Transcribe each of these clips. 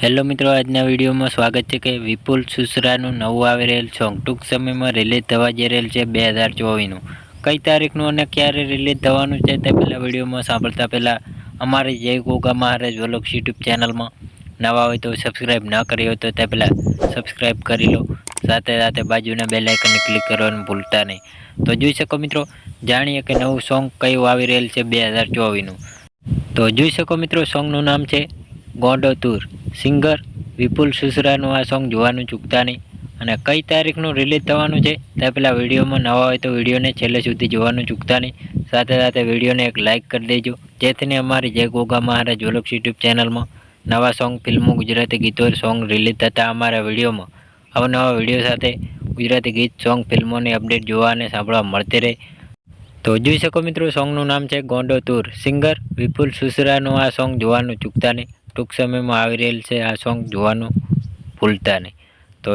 Hello મિત્રો, આજના વિડીયોમાં સ્વાગત છે કે વિપુલ સુસરાનું નવું આવી રહેલ સોંગ ટૂંક સમયમાં રિલીઝ થવા જઈ રહેલ છે બે હજાર ચોવીસનું. કઈ તારીખનું અને ક્યારે રિલીઝ થવાનું છે તે પહેલાં વિડીયોમાં સાંભળતા પહેલાં અમારી જય ગોગા મહારાજ વલોક્સ યુટ્યુબ ચેનલમાં નવા હોય તો સબસ્ક્રાઈબ ન કરી હોય તો તે પહેલાં સબસ્ક્રાઈબ કરી લો. સાથે સાથે બાજુના બે આઇકનને ક્લિક કરવાનું ભૂલતા નહીં. તો જોઈ શકો મિત્રો, જાણીએ કે નવું સોંગ કયું આવી રહેલ છે બે હજાર ચોવીસનું. તો જોઈ શકો મિત્રો, સોંગનું નામ છે ગોંડો ટૂર સિંગર વિપુલ સુસરાનું આ સોંગ જોવાનું ચૂકતા નહીં. અને કઈ તારીખનું રિલીઝ થવાનું છે તે પહેલાં વિડીયોમાં નવા હોય તો વિડીયોને છેલ્લે સુધી જોવાનું ચૂકતા નહીં. સાથે સાથે વિડીયોને એક લાઇક કરી દેજો. જેથીને અમારી જય ગોગા મહારાજ વલોક્સ યુટ્યુબ ચેનલમાં નવા સોંગ, ફિલ્મો, ગુજરાતી ગીતો, સોંગ રિલીઝ થતા અમારા વિડીયોમાં અવનવા વીડિયો સાથે ગુજરાતી ગીત, સોંગ, ફિલ્મોની અપડેટ જોવા અને સાંભળવા મળતી રહે. તો જોઈ શકો મિત્રો, સોંગનું નામ છે ગોંડો તૂર સિંગર વિપુલ સુસરાનું આ સોંગ જોવાનું ચૂકતા નહીં. ટૂંક સમયમાં આવી રહેલ છે આ સોંગ જોવાનું ભૂલતા નહીં. તો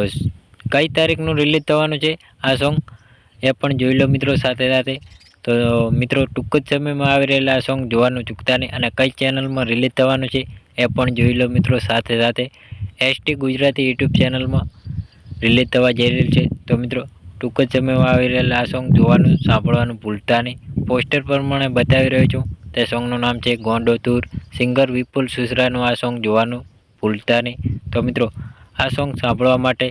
કઈ તારીખનું રિલીઝ થવાનું છે આ સોંગ એ પણ જોઈ લો મિત્રો સાથે સાથે. તો મિત્રો ટૂંક જ સમયમાં આવી રહેલા આ સોંગ જોવાનું ચૂકતા નહીં અને કઈ ચેનલમાં રિલીઝ થવાનું છે એ પણ જોઈ લો મિત્રો સાથે સાથે. એસટી ગુજરાતી યુટ્યુબ ચેનલમાં રિલીઝ થવા જઈ રહેલ છે. તો મિત્રો ટૂંક જ સમયમાં આવી રહેલા આ સોંગ જોવાનું, સાંભળવાનું ભૂલતા નહીં. પોસ્ટર પ્રમાણે બતાવી રહ્યો છું. તે સોંગનું નામ છે ગોંડોતુર. સિંગર વિપુલ સુસરાનું આ સોંગ જોવાનું ભૂલતા નહીં. તો મિત્રો, આ સોંગ સાંભળવા માટે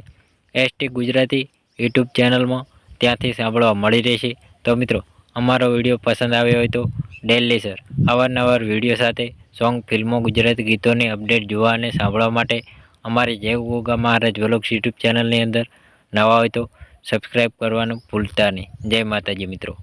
એસટી ગુજરાતી યુટ્યુબ ચેનલમાં ત્યાંથી સાંભળવા મળી રહેશે. તો મિત્રો, અમારો વીડિયો પસંદ આવ્યો હોય તો ડેલી સર અવારનવાર વીડિયો સાથે સોંગ ફિલ્મો, ગુજરાતી ગીતોની અપડેટ જોવા અને સાંભળવા માટે અમારી જય ગોગા મહારાજ વલોક્સ યુટ્યુબ ચેનલની અંદર નવા હોય તો સબસ્ક્રાઈબ કરવાનું ભૂલતા નહીં. જય માતાજી મિત્રો.